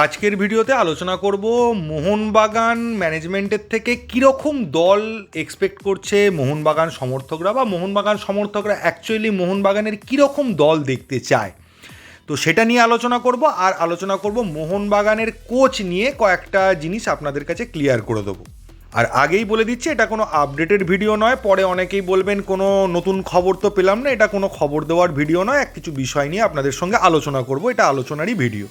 আজকের ভিডিওতে আলোচনা করব মোহনবাগান ম্যানেজমেন্টের থেকে কীরকম দল এক্সপেক্ট করছে মোহনবাগান সমর্থকরা বা মোহনবাগান সমর্থকরা অ্যাকচুয়ালি মোহনবাগানের কীরকম দল দেখতে চায়। তো সেটা নিয়ে আলোচনা করব আর আলোচনা করব মোহনবাগানের কোচ নিয়ে কয়েকটা জিনিস আপনাদের কাছে ক্লিয়ার করে দেবো। আর আগেই বলে দিচ্ছি, এটা কোনো আপডেটেড ভিডিও নয়, পরে অনেকেই বলবেন কোনো নতুন খবর তো পেলাম না, এটা কোনো খবর দেওয়ার ভিডিও নয়, এক কিছু বিষয় নিয়ে আপনাদের সঙ্গে আলোচনা করব, এটা আলোচনারই ভিডিও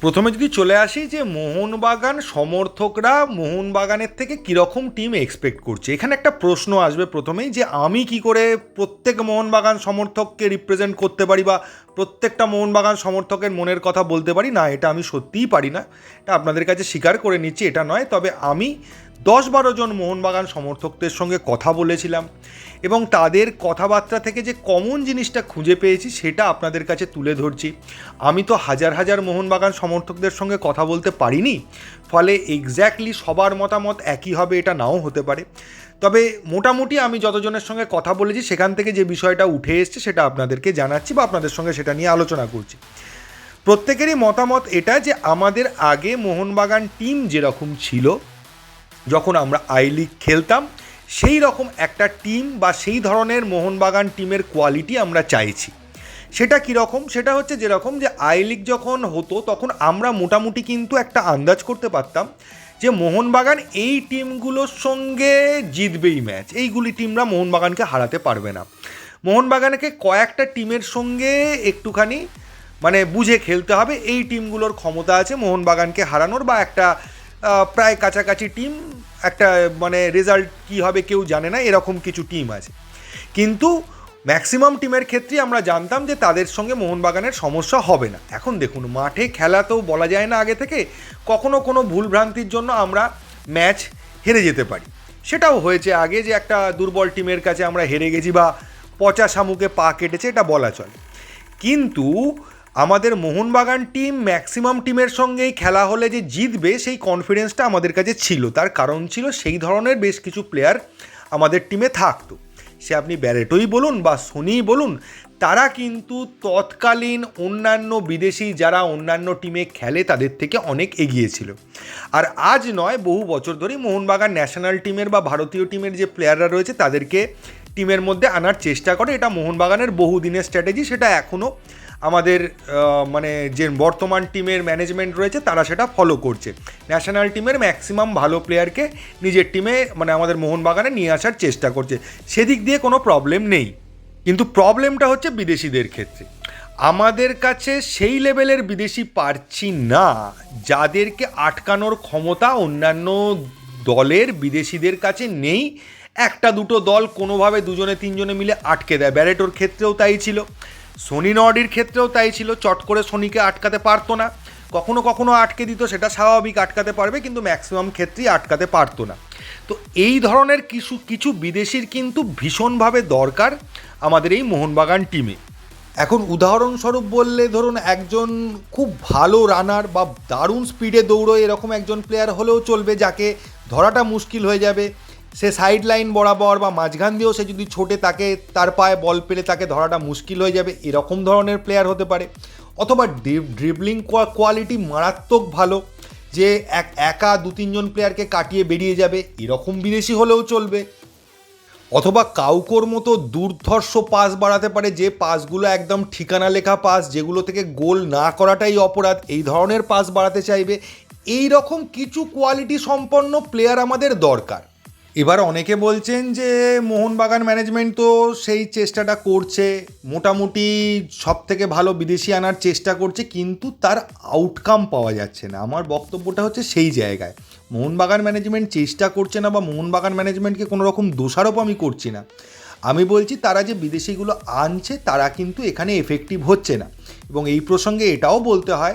প্রথমে যদি চলে আসি যে মোহনবাগান সমর্থকরা মোহনবাগানের থেকে কীরকম টিম এক্সপেক্ট করছে? এখানে একটা প্রশ্ন আসবে প্রথমেই যে আমি কি করে প্রত্যেক মোহনবাগান সমর্থককে রিপ্রেজেন্ট করতে পারি বা প্রত্যেকটা মোহনবাগান সমর্থকের মনের কথা বলতে পারি? না, এটা আমি সত্যিই পারি না। এটা আপনাদের কাছে স্বীকার করে নিচ্ছি, এটা নয়। তবে আমি দশ বারো জন মোহনবাগান সমর্থকদের সঙ্গে কথা বলেছিলাম এবং তাদের কথাবার্তা থেকে যে কমন জিনিসটা খুঁজে পেয়েছি সেটা আপনাদের কাছে তুলে ধরছি। আমি তো হাজার হাজার মোহনবাগান সমর্থকদের সঙ্গে কথা বলতে পারিনি, ফলে এক্স্যাক্টলি সবার মতামত একই হবে এটা নাও হতে পারে। তবে মোটামুটি আমি যতজনের সঙ্গে কথা বলেছি সেখান থেকে যে বিষয়টা উঠে এসছে সেটা আপনাদেরকে জানাচ্ছি বা আপনাদের সঙ্গে সেটা নিয়ে আলোচনা করছি। প্রত্যেকেরই মতামত এটা যে আমাদের আগে মোহনবাগান টিম যেরকম ছিল যখন আমরা আই লিগ খেলতাম, সেই রকম একটা টিম বা সেই ধরনের মোহনবাগান টিমের কোয়ালিটি আমরা চাইছি। সেটা কীরকম সেটা হচ্ছে যেরকম যে আই লিগ যখন হতো, তখন আমরা মোটামুটি কিন্তু একটা আন্দাজ করতে পারতাম যে মোহনবাগান এই টিমগুলোর সঙ্গে জিতবেই ম্যাচ এইগুলি টিমরা মোহনবাগানকে হারাতে পারবে না। মোহনবাগানকে কয়েকটা টিমের সঙ্গে একটুখানি মানে বুঝে খেলতে হবে, এই টিমগুলোর ক্ষমতা আছে মোহনবাগানকে হারানোর বা একটা প্রায় কাছাকাছি টিম একটা মানে রেজাল্ট কী হবে কেউ জানে না, এরকম কিছু টিম আছে। কিন্তু ম্যাক্সিমাম টিমের ক্ষেত্রে আমরা জানতাম যে তাদের সঙ্গে মোহনবাগানের সমস্যা হবে না। এখন দেখুন, মাঠে খেলা তো বলা যায় না আগে থেকে, কখনো কোনো ভুলভ্রান্তির জন্য আমরা ম্যাচ হেরে যেতে পারি। সেটাও হয়েছে আগে যে একটা দুর্বল টিমের কাছে আমরা হেরে গেছি বা পচা শামুকে পা কেটেছে, এটা বলা চলে। কিন্তু আমাদের মোহনবাগান টিম ম্যাক্সিমাম টিমের সঙ্গেই খেলা হলে যে জিতবে, সেই কনফিডেন্সটা আমাদের কাছে ছিল। তার কারণ ছিল সেই ধরনের বেশ কিছু প্লেয়ার আমাদের টিমে থাকতো। সে আপনি ব্যারেটোই বলুন বা সোনিই বলুন, তারা কিন্তু তৎকালীন অন্যান্য বিদেশি যারা অন্যান্য টিমে খেলে, তাদের থেকে অনেক এগিয়ে ছিল। আর আজ নয়, বহু বছর ধরেই মোহনবাগান ন্যাশনাল টিমের বা ভারতীয় টিমের যে প্লেয়াররা রয়েছে, তাদেরকে টিমের মধ্যে আনার চেষ্টা করে। এটা মোহনবাগানের বহুদিনের স্ট্র্যাটেজি সেটা এখনও আমাদের মানে যে বর্তমান টিমের ম্যানেজমেন্ট রয়েছে, তারা সেটা ফলো করছে। ন্যাশনাল টিমের ম্যাক্সিমাম ভালো প্লেয়ারকে নিজের টিমে মানে আমাদের মোহনবাগানে নিয়ে আসার চেষ্টা করছে। সেদিক দিয়ে কোনো প্রবলেম নেই। কিন্তু প্রবলেমটা হচ্ছে বিদেশিদের ক্ষেত্রে। আমাদের কাছে সেই লেভেলের বিদেশি পারছি না, যাদেরকে আটকানোর ক্ষমতা অন্যান্য দলের বিদেশিদের কাছে নেই। একটা দুটো দল কোনোভাবে দুজনে তিনজনে মিলে আটকে দেয়। ব্যারেটোর ক্ষেত্রেও তাই ছিল। সোনি নডির ক্ষেত্রেও তাই ছিল, চট করে সোনিকে আটকাতে পারতো না। কখনো কখনো আটকে দিত, সেটা স্বাভাবিক আটকাতে পারবে, কিন্তু ম্যাক্সিমাম ক্ষেত্রেই আটকাতে পারতো না। তো এই ধরনের কিছু কিছু বিদেশির কিন্তু ভীষণভাবে দরকার আমাদের এই মোহনবাগান টিমে এখন উদাহরণস্বরূপ বললে ধরুন, একজন খুব ভালো রানার বা দারুণ স্পিডে দৌড়োয় এরকম একজন প্লেয়ার হলেও চলবে, যাকে ধরাটা মুশকিল হয়ে যাবে। সে সাইড লাইন বরাবর বা মাঝখান দিয়েও সে যদি ছোটে তাকে, তার পায়ে বল পেলে তাকে ধরাটা মুশকিল হয়ে যাবে। এরকম ধরনের প্লেয়ার হতে পারে। অথবা ড্রিবলিং কোয়ালিটি মারাত্মক ভালো, যে এক, একা দু, তিনজন প্লেয়ারকে কাটিয়ে বেরিয়ে যাবে। এরকম বিদেশি হলেও চলবে। অথবা কাউকোর মতো দুর্ধর্ষ পাস বাড়াতে পারে, যে পাসগুলো একদম ঠিকানা লেখা পাস যেগুলো থেকে গোল না করাটাই অপরাধ। এই ধরনের পাস বাড়াতে চাইবে। এই রকম কিছু কোয়ালিটি সম্পন্ন প্লেয়ার আমাদের দরকার। এবার অনেকে বলছেন যে মোহনবাগান ম্যানেজমেন্ট তো সেই চেষ্টাটা করছে, মোটামুটি সব থেকে ভালো বিদেশি আনার চেষ্টা করছে, কিন্তু তার আউটকাম পাওয়া যাচ্ছে না। আমার বক্তব্যটা হচ্ছে সেই জায়গায়। মোহনবাগান ম্যানেজমেন্ট চেষ্টা করছে না বা মোহনবাগান ম্যানেজমেন্টকে কোনো রকম দোষারোপ আমি করছি না। আমি বলছি তারা যে বিদেশিগুলো আনছে, তারা কিন্তু এখানে এফেক্টিভ হচ্ছে না। এবং এই প্রসঙ্গে এটাও বলতে হয়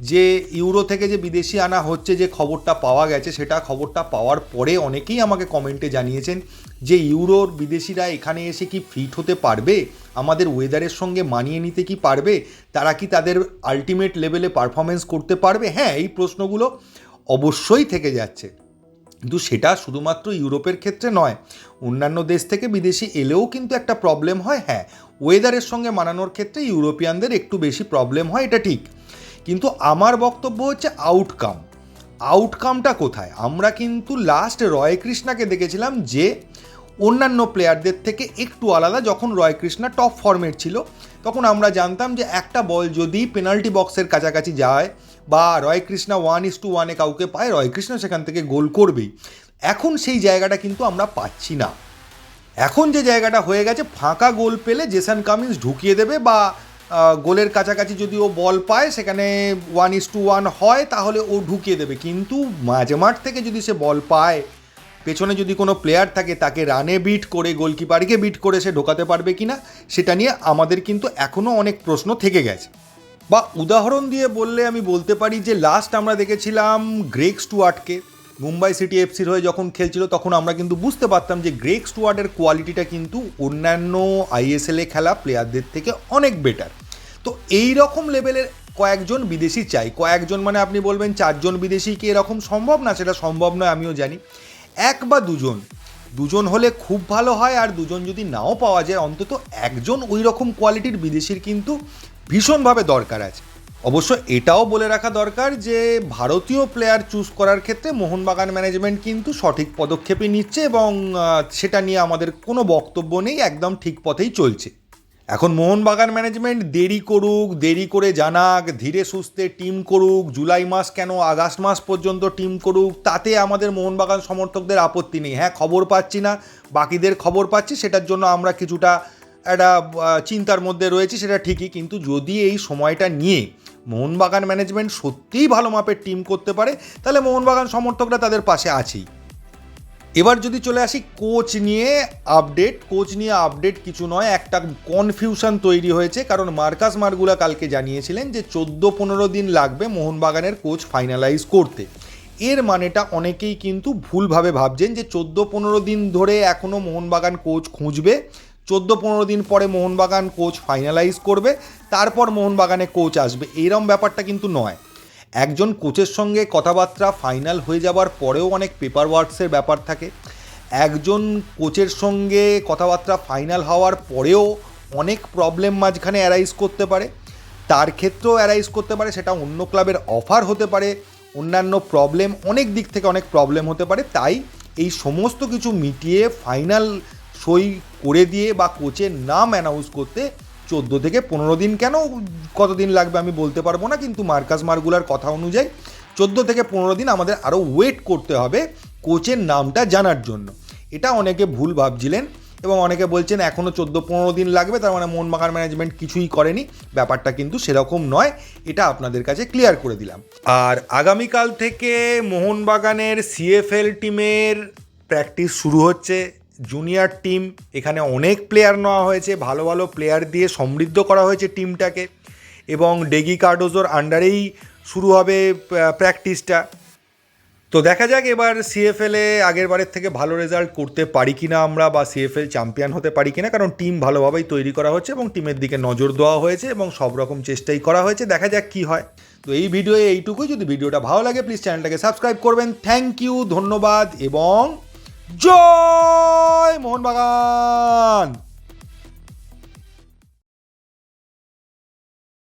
যে ইউরো থেকে যে বিদেশি আনা হচ্ছে, যে খবরটা পাওয়া গেছে, সেটা খবরটা পাওয়ার পরে অনেকেই আমাকে কমেন্টে জানিয়েছেন যে, ইউরোর বিদেশিরা এখানে এসে কি ফিট হতে পারবে? আমাদের ওয়েদারের সঙ্গে মানিয়ে নিতে কি পারবে? তারা কি তাদের আলটিমেট লেভেলে পারফরমেন্স করতে পারবে? হ্যাঁ এই প্রশ্নগুলো অবশ্যই থেকে যাচ্ছে। কিন্তু সেটা শুধুমাত্র ইউরোপের ক্ষেত্রে নয়, অন্যান্য দেশ থেকে বিদেশি এলেও কিন্তু একটা প্রবলেম হয়। হ্যাঁ ওয়েদারের সঙ্গে মানানোর ক্ষেত্রে ইউরোপিয়ানদের একটু বেশি প্রবলেম হয়, এটা ঠিক। কিন্তু আমার বক্তব্য হচ্ছে আউটকাম আউটকামটা কোথায়? আমরা কিন্তু লাস্ট রয় কৃষ্ণাকে দেখেছিলাম যে, অন্যান্য প্লেয়ারদের থেকে একটু আলাদা যখন রয় কৃষ্ণা টপ ফর্মেট ছিল, তখন আমরা জানতাম যে একটা বল যদি পেনাল্টি বক্সের কাছাকাছি যায় বা Roy Krishna one is to ওয়ানে কাউকে পায়, রয় কৃষ্ণা সেখান থেকে গোল করবেই। এখন সেই জায়গাটা কিন্তু আমরা পাচ্ছি না। এখন যে জায়গাটা হয়ে গেছে, ফাঁকা গোল পেলে জেসান কামিন্স ঢুকিয়ে দেবে বা গোলের কাছাকাছি যদি ও বল পায়, সেখানে ওয়ান ইস টু ওয়ান হয়, তাহলে ও ঢুকিয়ে দেবে। কিন্তু মাঝে মাঠ থেকে যদি সে বল পায়, পেছনে যদি কোনো প্লেয়ার থাকে, তাকে রানে বিট করে গোলকিপারকে বিট করে সে ঢোকাতে পারবে কি না সেটা নিয়ে আমাদের কিন্তু এখনও অনেক প্রশ্ন থেকে গেছে। বা উদাহরণ দিয়ে বললে আমি বলতে পারি যে লাস্ট আমরা দেখেছিলাম গ্রেক স্টুয়ার্টকে মুম্বাই সিটি এফসির হয়ে যখন খেলছিল, তখন আমরা কিন্তু বুঝতে পারতাম যে গ্রেক স্টুয়ার্ডের কোয়ালিটিটা কিন্তু অন্যান্য আইএসএলে খেলা প্লেয়ারদের থেকে অনেক বেটার। তো এই রকম লেভেলের কয়েকজন বিদেশি চাই। কয়েকজন মানে আপনি বলবেন চারজন বিদেশি কি এরকম সম্ভব? না, সেটা সম্ভব নয়, আমিও জানি। এক বা দুজন। দুজন হলে খুব ভালো হয় আর দুজন যদি নাও পাওয়া যায়, অন্তত একজন ওই রকম কোয়ালিটির বিদেশির কিন্তু ভীষণভাবে দরকার আছে। অবশ্য এটাও বলে রাখা দরকার যে ভারতীয় প্লেয়ার চুজ করার ক্ষেত্রে মোহনবাগান ম্যানেজমেন্ট কিন্তু সঠিক পদক্ষেপই নিচ্ছে এবং সেটা নিয়ে আমাদের কোনো বক্তব্য নেই, একদম ঠিক পথেই চলছে। এখন মোহনবাগান ম্যানেজমেন্ট দেরি করুক, দেরি করে জানাক, ধীরে সুস্থে টিম করুক, জুলাই মাস কেন, আগস্ট মাস পর্যন্ত টিম করুক, তাতে আমাদের মোহনবাগান সমর্থকদের আপত্তি নেই। হ্যাঁ খবর পাচ্ছি না, বাকিদের খবর পাচ্ছি, সেটার জন্য আমরা কিছুটা একটা চিন্তার মধ্যে রয়েছি, সেটা ঠিকই, কিন্তু যদি এই সময়টা নিয়ে মোহনবাগান ম্যানেজমেন্ট সত্যিই ভালো মাপের টিম করতে পারে, তাহলে মোহনবাগান সমর্থকরা তাদের পাশে আছেই। এবার যদি চলে আসি কোচ নিয়ে আপডেট, কোচ নিয়ে আপডেট কিছু নয়, একটা কনফিউশন তৈরি হয়েছে, কারণ মার্কাস মার্গুলা কালকে জানিয়েছিলেন যে চোদ্দ পনেরো দিন লাগবে মোহনবাগানের কোচ ফাইনালাইজ করতে। এর মানেটা অনেকেই কিন্তু ভুলভাবে ভাবছেন যে চোদ্দ পনেরো দিন ধরে এখনও মোহনবাগান কোচ খুঁজবে চোদ্দ পনেরো দিন পরে মোহনবাগান কোচ ফাইনালাইজ করবে, তারপর মোহনবাগানে কোচ আসবে। এরম ব্যাপারটা কিন্তু নয়। একজন কোচের সঙ্গে কথাবার্তা ফাইনাল হয়ে যাবার পরেও অনেক পেপার ওয়ার্কসের ব্যাপার থাকে। একজন কোচের সঙ্গে কথাবার্তা ফাইনাল হওয়ার পরেও অনেক প্রবলেম মাঝখানে অ্যারাইজ করতে পারে। তার ক্ষেত্রেও অ্যারাইজ করতে পারে, সেটা অন্য ক্লাবের অফার হতে পারে। অন্যান্য প্রবলেম অনেক দিক থেকে অনেক প্রবলেম হতে পারে। তাই এই সমস্ত কিছু মিটিয়ে ফাইনাল সই করে দিয়ে বা কোচের নাম অ্যানাউন্স করতে চোদ্দ থেকে পনেরো দিন কেন, কতদিন লাগবে আমি বলতে পারব না, কিন্তু মার্কাস মার্গুলার কথা অনুযায়ী চোদ্দ থেকে পনেরো দিন আমাদের আরও ওয়েট করতে হবে কোচের নামটা জানার জন্য। এটা অনেকে ভুল ভাবছিলেন এবং অনেকে বলছেন এখনও চোদ্দ পনেরো দিন লাগবে, তার মানে মোহনবাগান ম্যানেজমেন্ট কিছুই করেনি। ব্যাপারটা কিন্তু সেরকম নয়, এটা আপনাদের কাছে ক্লিয়ার করে দিলাম। আর আগামীকাল থেকে মোহনবাগানের সিএফএল টিমের প্র্যাকটিস শুরু হচ্ছে। জুনিয়র টিম এখানে অনেক প্লেয়ার নেওয়া হয়েছে, ভালো ভালো প্লেয়ার দিয়ে সমৃদ্ধ করা হয়েছে টিমটাকে এবং ডেগি কার্ডোজোর আন্ডারেই শুরু হবে প্র্যাকটিসটা তো দেখা যাক এবার সিএফএলে আগের বারের থেকে ভালো রেজাল্ট করতে পারি কি না আমরা, বা সিএফএল চ্যাম্পিয়ন হতে পারি কিনা। কারণ টিম ভালোভাবেই তৈরি করা হচ্ছে এবং টিমের দিকে নজর দেওয়া হয়েছে এবং সব রকম চেষ্টাই করা হয়েছে। দেখা যাক কি হয়। তো এই ভিডিও এইটুকুই। যদি ভিডিওটা ভালো লাগে প্লিজ চ্যানেলটাকে সাবস্ক্রাইব করবেন। থ্যাংক ইউ ধন্যবাদ, এবং জয় মোহনবাগান।